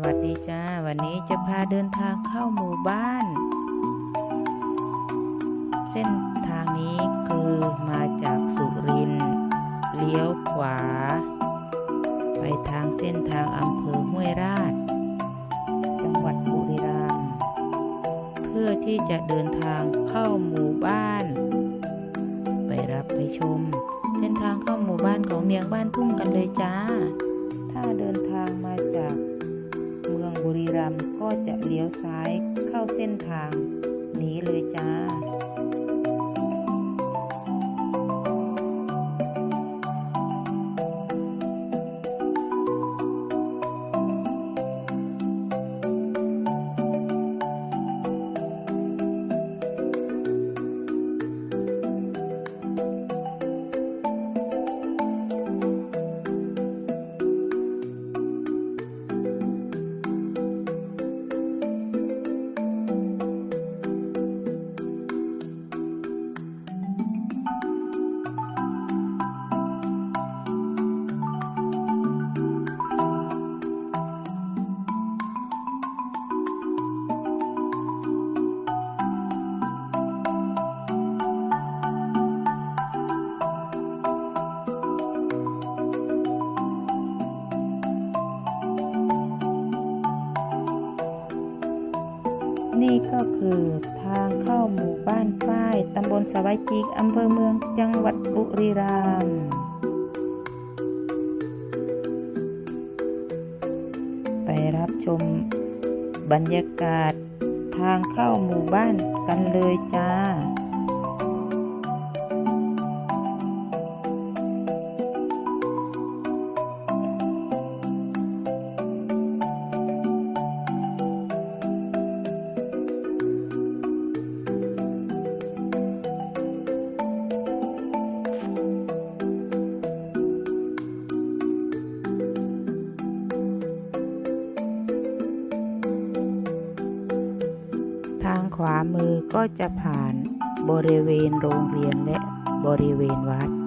วัสดีจ้า วันนี้จะพาเดินทางเข้าหมู่บ้าน เส้นทางนี้คือมาจากสุรินเลี้ยวขวา ไปทางเส้นทางอำเภอห้วยราช จังหวัดบุรีรัมย์เพื่อที่จะเดินทางเข้าหมู่บ้าน ไปรับไปชม เส้นทางเข้าหมู่บ้านของเนียงบ้านทุ่งกันเลยจ้า ถ้าเดินทางมาจาก บุรีรัมย์ก็จะเลี้ยวซ้ายเข้าเส้นทางนี้เลยจ้า นี่ก็คือทางเข้าหมู่บ้านฝ้ายตำบลสวายจิกอำเภอเมืองจังหวัดบุรีรัมย์ไปรับชมบรรยากาศทางเข้าหมู่บ้านกันเลยจ้า ขวามือก็จะผ่านบริเวณโรงเรียนและบริเวณวัด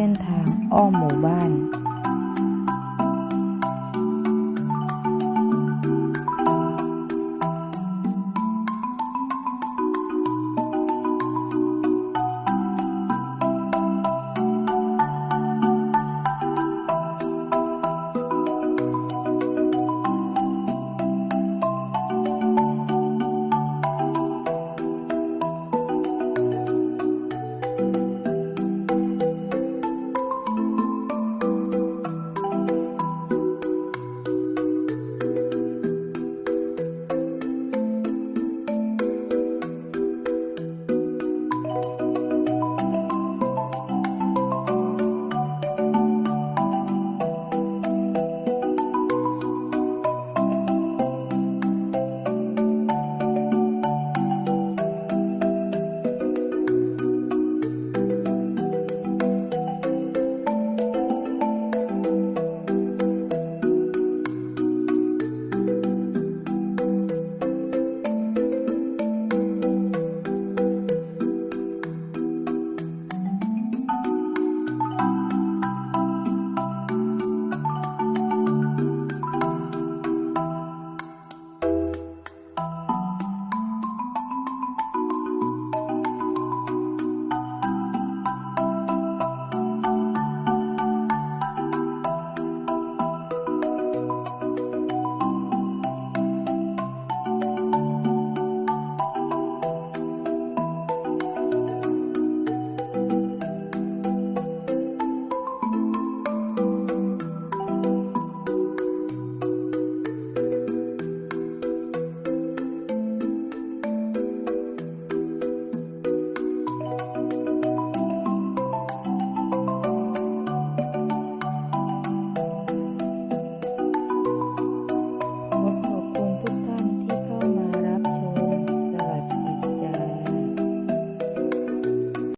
เส้นทางอ้อมหมู่บ้าน